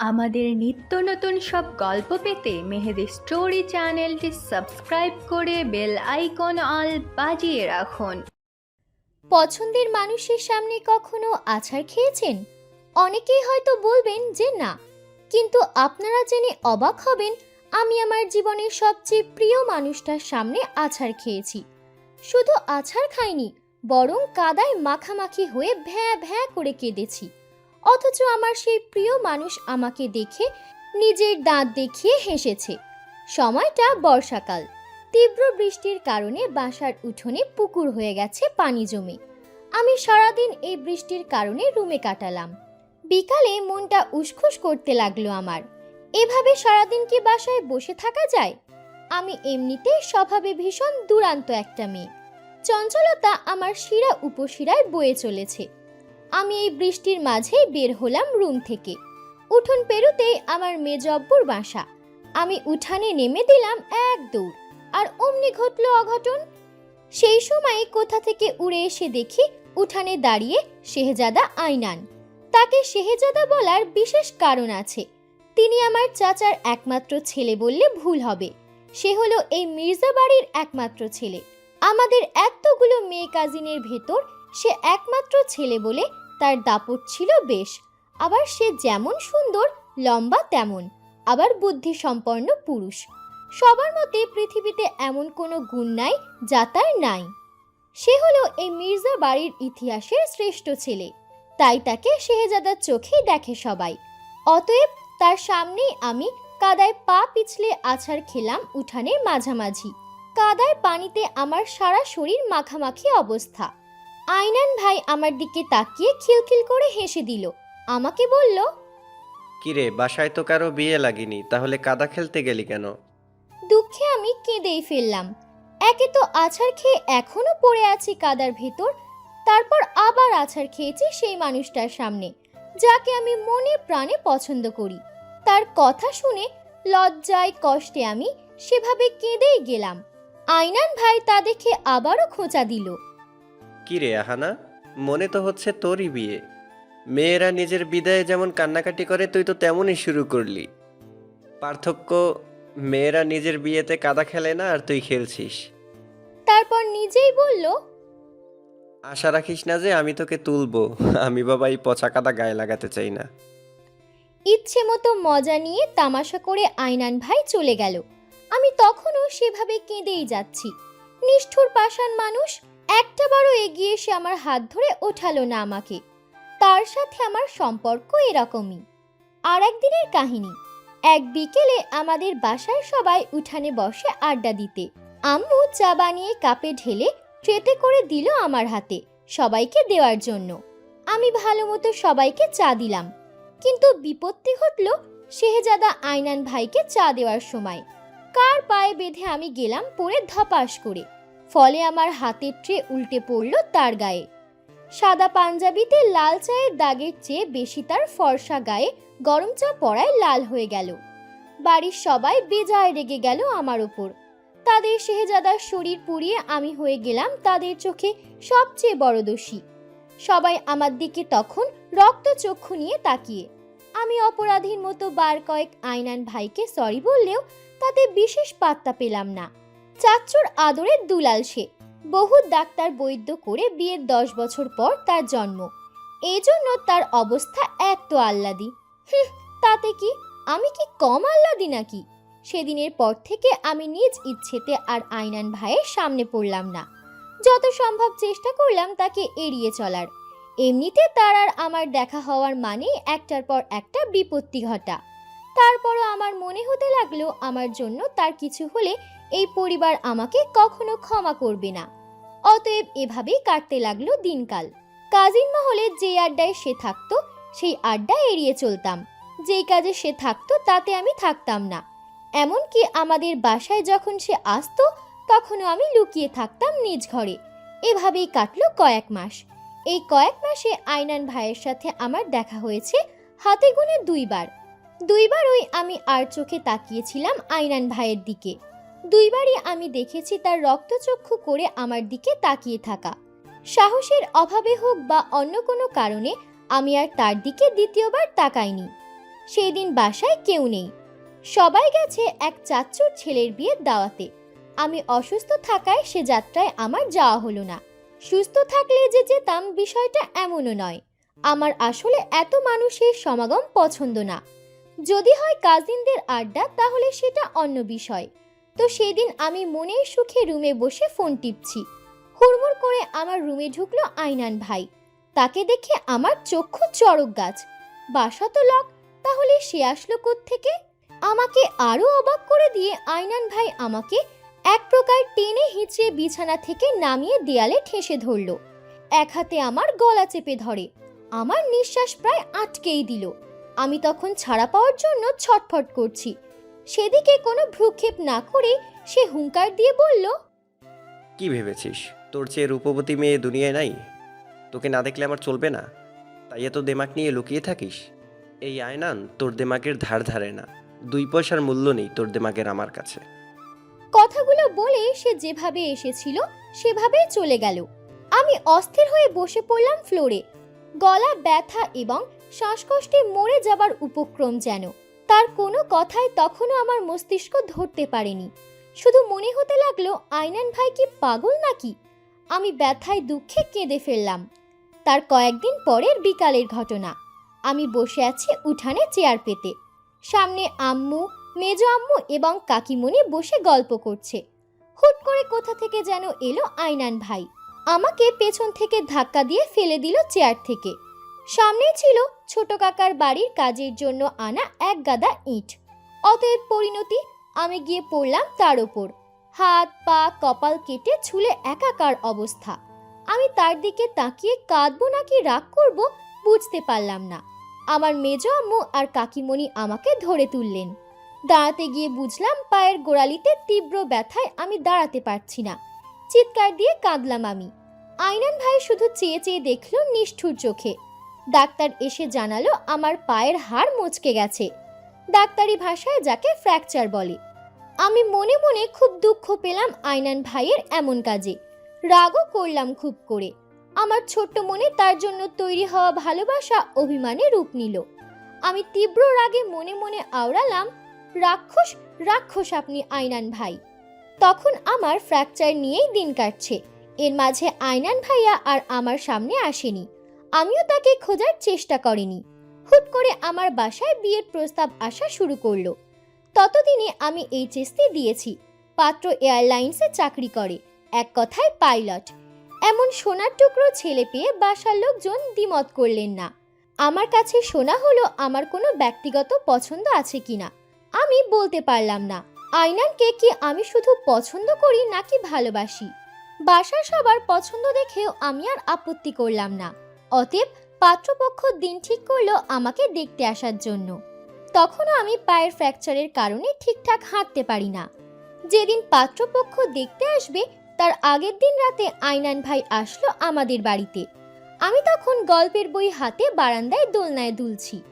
আমাদের নিত্য নতুন সব গল্প পেতে মেহেদি স্টোরি চ্যানেলটি সাবস্ক্রাইব করে বেল আইকন অল বাজিয়ে রাখুন। পছন্দের মানুষের সামনে কখনো আছাড় খেয়েছেন? অনেকেই হয়তো বলবেন যে না, কিন্তু আপনারা জেনে অবাক হবেন, আমি আমার জীবনের সবচেয়ে প্রিয় মানুষটার সামনে আছাড় খেয়েছি। শুধু আছাড় খাইনি, বরং কাদায় মাখামাখি হয়ে ভ্যাঁ ভ্যাঁ করে কেঁদেছি। অথচ আমার সেই প্রিয় মানুষ আমাকে দেখে নিজের দাঁত দেখিয়ে হেসেছে। সময়টা বর্ষাকাল। তীব্র বৃষ্টির কারণে বাসার উঠোনে পুকুর হয়ে গেছে পানি জমে। আমি সারাদিন এই বৃষ্টির কারণে রুমে কাটালাম। বিকালে মনটা উসখুস করতে লাগল আমার। এভাবে সারাদিন কি বাসায় বসে থাকা যায়? আমি এমনিতেই স্বভাবে ভীষণ দুরান্ত একটা মেয়ে। চঞ্চলতা আমার শিরা উপশিরায় বয়ে চলেছে। আমি এই বৃষ্টির মাঝেই বের হলাম রুম থেকে। উঠোন পেরুতেই আমার মেজব্বুর বাসা। আমি উঠানে নেমে দিলাম এক দৌড়, আর অমনি ঘটল অঘটন। সেই সময় কোথা থেকে উড়ে এসে দেখি উঠানে দাঁড়িয়ে শেহজাদা আইনান তাকে শেহজাদা বলার বিশেষ কারণ আছে। তিনি আমার চাচার একমাত্র ছেলে বললে ভুল হবে। সে হলো এই মির্জা বাড়ির একমাত্র ছেলে। আমাদের এতগুলো মেয়ে কাজিনের ভেতর সে একমাত্র ছেলে বলে তার দাপট ছিল বেশ। আবার সে যেমন সুন্দর, লম্বা তেমন, আবার বুদ্ধি সম্পন্ন পুরুষ। সবার মতে পৃথিবীতে এমন কোনো গুণ নাই যা তার নাই। সে হলো এই মির্জা বাড়ির ইতিহাসের শ্রেষ্ঠ ছেলে। তাই তাকে শেহজাদার চোখেই দেখে সবাই। অতএব তার সামনেই আমি কাদায় পা পিছলে আছাড় খেলাম উঠানের মাঝামাঝি। কাদায় পানিতে আমার সারা শরীর মাখামাখি অবস্থা। আইনান ভাই আমার দিকে তাকিয়ে খিলখিল করে হেসে দিল। আমাকে বলল কিরে বাসায় তো কারও বিয়ে লাগেনি তাহলে কাদা খেলতে গেলি কেন? দুঃখে আমি কেঁদেই ফেললাম। একে তো আছাড় খেয়ে এখনও পড়ে আছি কাদার ভেতর তারপর আবার আছাড় খেয়েছি সেই মানুষটার সামনে যাকে আমি মনে প্রাণে পছন্দ করি। তার কথা শুনে লজ্জায় কষ্টে আমি সেভাবে কেঁদেই গেলাম। আইনান ভাই তা দেখে আবারও খোঁচা দিল। কিরে আহানা? মনে তো হচ্ছে তোরই বিয়ে। মেয়েরা নিজের বিদায়ে যেমন কান্নাকাটি করে তুই তো তেমনই শুরু করলি। পার্থক্য মেয়েরা নিজের বিয়েতে কাদা খেলে না আর তুই খেলছিস। তারপর নিজেই বলল আশা রাখিস না যে আমি তোকে তুলবো। আমি বাবা এই পচা কাদা গায়ে লাগাতে চাই না। ইচ্ছে মতো মজা নিয়ে তামাশা করে আইনান ভাই চলে গেল। আমি তখনও সেভাবে কেঁদেই যাচ্ছি। নিষ্ঠুর পাষাণ মানুষ একটা বারও এগিয়ে এসে আমার হাত ধরে ওঠালো না আমাকে। তার সাথে আমার সম্পর্ক এরকমই। আর একদিনের কাহিনী। এক বিকেলে আমাদের বাসায় সবাই উঠানে বসে আড্ডা দিতে। আম্মু চা বানিয়ে কাপে ঢেলে ট্রেতে করে দিল আমার হাতে সবাইকে দেওয়ার জন্য। আমি ভালো মতো সবাইকে চা দিলাম। কিন্তু বিপত্তি ঘটল শেহজাদা আইনান ভাইকে চা দেওয়ার সময়। কার পায়ে বেঁধে আমি গেলাম পড়ে ধপাস করে। ফলে আমার হাতের ট্রে উল্টে পড়ল তার গায়ে। সাদা পাঞ্জাবিতে লাল চায়ের দাগের চেয়ে বেশি তার ফর্সা গায়ে গরম চা পড়ায় লাল হয়ে গেল। বাড়ির সবাই বেজায় রেগে গেল আমার ওপর। তাদের শেহজাদার শরীর পুড়িয়ে আমি হয়ে গেলাম তাদের চোখে সবচেয়ে বড় দোষী। সবাই আমার দিকে তখন রক্তচক্ষু নিয়ে তাকিয়ে। আমি অপরাধীর মতো বার কয়েক আইনান ভাইকে সরি বললেও তাতে বিশেষ পাত্তা পেলাম না। চাচ্চুর আদরের দুলাল সে। বহু ডাক্তার বৈদ্য করে বিয়ের দশ বছর পর তার জন্ম। এই জন্য তার অবস্থা এত আহ্লাদি। তাতে কি? আমি কি কম আহ্লাদি নাকি? সেদিনের পর থেকে আমি নিজ ইচ্ছেতে আর আইনান ভাইয়ের সামনে পড়লাম না। যত সম্ভব চেষ্টা করলাম তাকে এড়িয়ে চলার। এমনিতে তার আর আমার দেখা হওয়ার মানে একটার পর একটা বিপত্তি ঘটা। তারপরও আমার মনে হতে লাগল আমার জন্য তার কিছু হলে এই পরিবার আমাকে কখনো ক্ষমা করবে না। অতএব এভাবেই কাটতে লাগল দিনকাল। কাজিন মহলে যে আড্ডায় সে থাকতো, সেই আড্ডা এড়িয়ে চলতাম। যেই কাজে সে থাকতো, তাতে আমি থাকতাম না। এমনকি আমাদের বাসায় যখন সে আসতো, তখনও আমি লুকিয়ে থাকতাম নিজ ঘরে। এভাবেই কাটলো কয়েক মাস। এই কয়েক মাসে আইনান ভাইয়ের সাথে আমার দেখা হয়েছে, হাতে গুনে দুইবার। দুইবারই আমি আর চোখে তাকিয়েছিলাম আইনান ভাইয়ের দিকে। দুইবারই আমি দেখেছি তার রক্তচক্ষু করে আমার দিকে তাকিয়ে থাকা। সাহসের অভাবে হোক বা অন্য কোনো কারণে আমি আর তার দিকে দ্বিতীয়বার তাকাইনি। সেই দিন বাসায় কেউ নেই। সবাই গেছে এক চাচ্চুর ছেলের বিয়ের দাওয়াতে। আমি অসুস্থ থাকায় সে যাত্রায় আমার যাওয়া হলো না। সুস্থ থাকলে যে যেতাম বিষয়টা এমনও নয়। আমার আসলে এত মানুষের সমাগম পছন্দ না। যদি হয় কাজিনদের আড্ডা, তাহলে সেটা অন্য বিষয়। তো সেদিন আমি মনের সুখে রুমে বসে ফোন টিপছি। হুড়মুড় করে আমার রুমে ঢুকলো আইনান ভাই। তাকে দেখে আমার চক্ষু চড়ক গাছ। বাসা তো লক, তাহলে সে আসলো থেকে আমাকে আরও অবাক করে দিয়ে আইনান ভাই আমাকে এক প্রকার টেনে হিঁচড়ে বিছানা থেকে নামিয়ে দেয়ালে ঠেসে ধরলো। এক হাতে আমার গলা চেপে ধরে। আমার নিঃশ্বাস প্রায় আটকেই দিল। আমি তখন ছাড়া পাওয়ার জন্য ছটফট করছি। সেদিকে কোনো ভ্রুক্ষেপ না করে সে হুঙ্কার দিয়ে বলল কি ভেবেছিস? তোর চেয়ে রূপবতী মেয়ে দুনিয়ায় নাই? তোকে না দেখলে আমার চলবে না? তাই এত দেমাক নিয়ে লুকিয়ে থাকিস? এই আয়নান তোর দেমাকের ধার ধারে না। দুই পয়সার মূল্য নেই তোর দেমাকের আমার কাছে। কথাগুলো বলে সে যেভাবে এসেছিল সেভাবেই চলে গেল। আমি অস্থির হয়ে বসে পড়লাম ফ্লোরে। গলা ব্যথা এবং শ্বাসকষ্টে মরে যাবার উপক্রম যেন। তার কোনো কথাই তখনও আমার মস্তিষ্ক ধরতে পারেনি। শুধু মনে হতে লাগল, আইনান ভাই কি পাগল নাকি? আমি ব্যথায় দুঃখে কেঁদে ফেললাম। তার কয়েকদিন পরের বিকালের ঘটনা। আমি বসে আছি উঠানে চেয়ার পেতে। সামনে আম্মু, মেজ আম্মু এবং কাকিমণি বসে গল্প করছে। হুট করে কোথা থেকে যেন এলো আইনান ভাই। আমাকে পেছন থেকে ধাক্কা দিয়ে ফেলে দিল চেয়ার থেকে। সামনে ছিল ছোট কাকার বাড়ির কাজের জন্য আনা এক গাদা ইট। অতএব পরিণতি, আমি গিয়ে পড়লাম তার ওপর। হাত, পা, কপাল কেটে ছুলে একাকার অবস্থা। আমি তার দিকে তাকিয়ে কাঁদবো নাকি রাগ করব বুঝতে পারলাম না। আমার মেজ আম্মু আর কাকিমণি আমাকে ধরে তুললেন। দাঁড়াতে গিয়ে বুঝলাম পায়ের গোড়ালিতে তীব্র ব্যথায় আমি দাঁড়াতে পারছি না। চিৎকার দিয়ে কাঁদলাম আমি। আইনান ভাই শুধু চেয়ে চেয়ে দেখল নিষ্ঠুর চোখে। ডাক্তার এসে জানালো আমার পায়ের হাড় মচকে গেছে। ডাক্তারি ভাষায় যাকে ফ্র্যাকচার বলে। আমি মনে মনে খুব দুঃখ পেলাম আইনান ভাইয়ের এমন কাজে। রাগও করলাম খুব করে। আমার ছোট্ট মনে তার জন্য তৈরি হওয়া ভালোবাসা অভিমানে রূপ নিল। আমি তীব্র রাগে মনে মনে আওড়ালাম, রাক্ষস রাক্ষস আপনি আইনান ভাই। তখন আমার ফ্র্যাকচার নিয়েই দিন কাটছে। এর মাঝে আইনান ভাইয়া আর আমার সামনে আসেনি। আমিও তাকে খোঁজার চেষ্টা করিনি। হুট করে আমার বাসায় বিয়ের প্রস্তাব আসা শুরু করল। ততদিনে আমি এই এইচএসসি দিয়েছি। পাত্র এয়ারলাইন্সে চাকরি করে, এক কথায় পাইলট। এমন সোনার টুকরো ছেলে পেয়ে বাসার লোকজন দ্বিমত করলেন না। আমার কাছে শোনা হলো আমার কোনো ব্যক্তিগত পছন্দ আছে কিনা, আমি বলতে পারলাম না। আইনানকে কি আমি শুধু পছন্দ করি নাকি ভালোবাসি? বাসার সবার পছন্দ দেখেও আমি আর আপত্তি করলাম না। অতএব পাত্রপক্ষ দিন ঠিক করল আমাকে দেখতে আসার জন্য। তখনও আমি পায়ের ফ্র্যাকচারের কারণে ঠিকঠাক হাঁটতে পারি না। যেদিন পাত্রপক্ষ দেখতে আসবে, তার আগের দিন রাতে আইনান ভাই আসলো আমাদের বাড়িতে। আমি তখন গল্পের বই হাতে বারান্দায় দোলনায় দুলছি।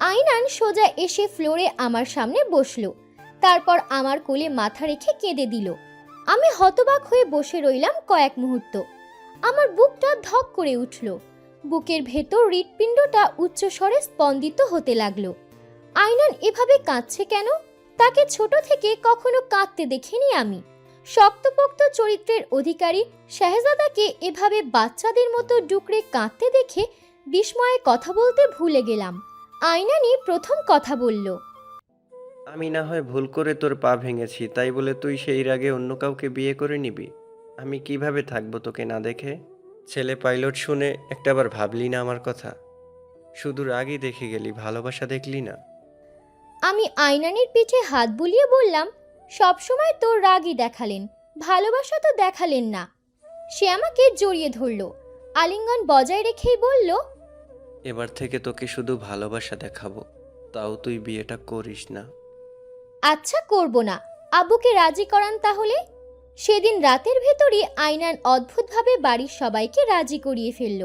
আইনান সোজা এসে ফ্লোরে আমার সামনে বসল। তারপর আমার কোলে মাথা রেখে কেঁদে দিল। আমি হতবাক হয়ে বসে রইলাম কয়েক মুহূর্ত। আমার বুকটা ধক করে উঠল। বুকের ভেতর হৃৎপিণ্ডটা উচ্চস্বরে স্পন্দিত হতে লাগল। আইনান এভাবে কাঁদছে কেন? তাকে ছোট থেকে কখনো কাঁদতে দেখিনি আমি। শক্তপোক্ত চরিত্রের অধিকারী শাহজাদাকে এভাবে বাচ্চাদের মতো ডুকরে কাঁদতে দেখে বিস্ময়ে কথা বলতে ভুলে গেলাম। আইনানি প্রথম কথা বলল, আমি না হয় ভুল করে তোর পা ভেঙেছি, তাই বলে তুই সেই রাগে অন্য কাউকে বিয়ে করে নিবি? আমি কীভাবে থাকব তোকে না দেখে? ছেলে পাইলট শুনে একটাবার ভাবলি না আমার কথা? শুধু রাগই দেখে গেলি ভালোবাসা দেখলি না? আমি আইনানির পিঠে হাত বুলিয়ে বললাম সবসময় তোর রাগই দেখালেন ভালোবাসা তো দেখালেন না। সে আমাকে জড়িয়ে ধরল আলিঙ্গন বজায় রেখেই বলল এবার থেকে তোকে শুধু ভালোবাসা দেখাবো তাও তুই বিয়েটা করিস না। আচ্ছা করব না। আব্বুকে রাজি করান তাহলে? সেদিন রাতের ভেতরই আইনান অদ্ভুতভাবে বাড়ির সবাইকে রাজি করিয়ে ফেলল।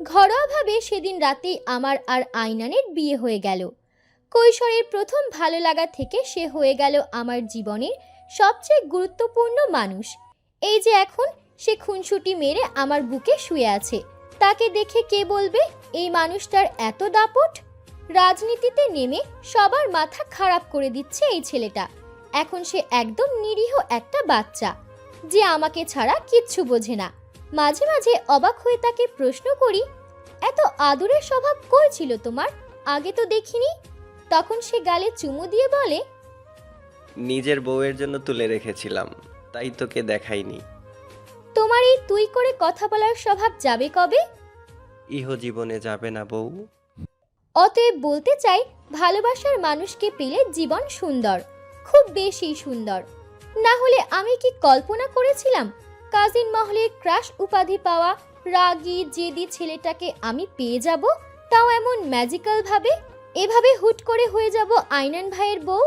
ঘরোয়াভাবে সেদিন রাতেই আমার আর আইনানের বিয়ে হয়ে গেল। কৈশোরের প্রথম ভালো লাগা থেকে সে হয়ে গেল আমার জীবনের সবচেয়ে গুরুত্বপূর্ণ মানুষ। এই যে এখন সে খুনসুটি মেরে আমার বুকে শুয়ে আছে, তাকে দেখে কে বলবে, এই মানুষটার এত দাপট? রাজনীতিতে নেমে সবার মাথা খারাপ করে দিচ্ছে এই ছেলেটা। এখন সে একদম নিরীহ একটা বাচ্চা যে আমাকে ছাড়া কিচ্ছু বোঝে না। মাঝে মাঝে অবাক হয়ে তাকে প্রশ্ন করি এত আদুরের স্বভাব কই ছিল তোমার? আগে তো দেখিনি? তখন সে গালে চুমু দিয়ে বলে নিজের বউয়ের জন্য তুলে রেখেছিলাম তাই তোকে দেখাইনি। তোমার এই তুই করে কথা বলার স্বভাব যাবে কবে? ইহ জীবনে যাবে না বউ। অতএব বলতে চাই ভালোবাসার মানুষকে পেলে জীবন সুন্দর। খুব বেশি সুন্দর। না হলে আমি কি কল্পনা করেছিলাম কাজিন মহলের ক্রাশ উপাধি পাওয়া রাগি, জেদি ছেলেটাকে আমি পেয়ে যাব? তাও এমন ম্যাজিক্যালভাবে এভাবে হুট করে হয়ে যাব আইনান ভাইয়ের বউ?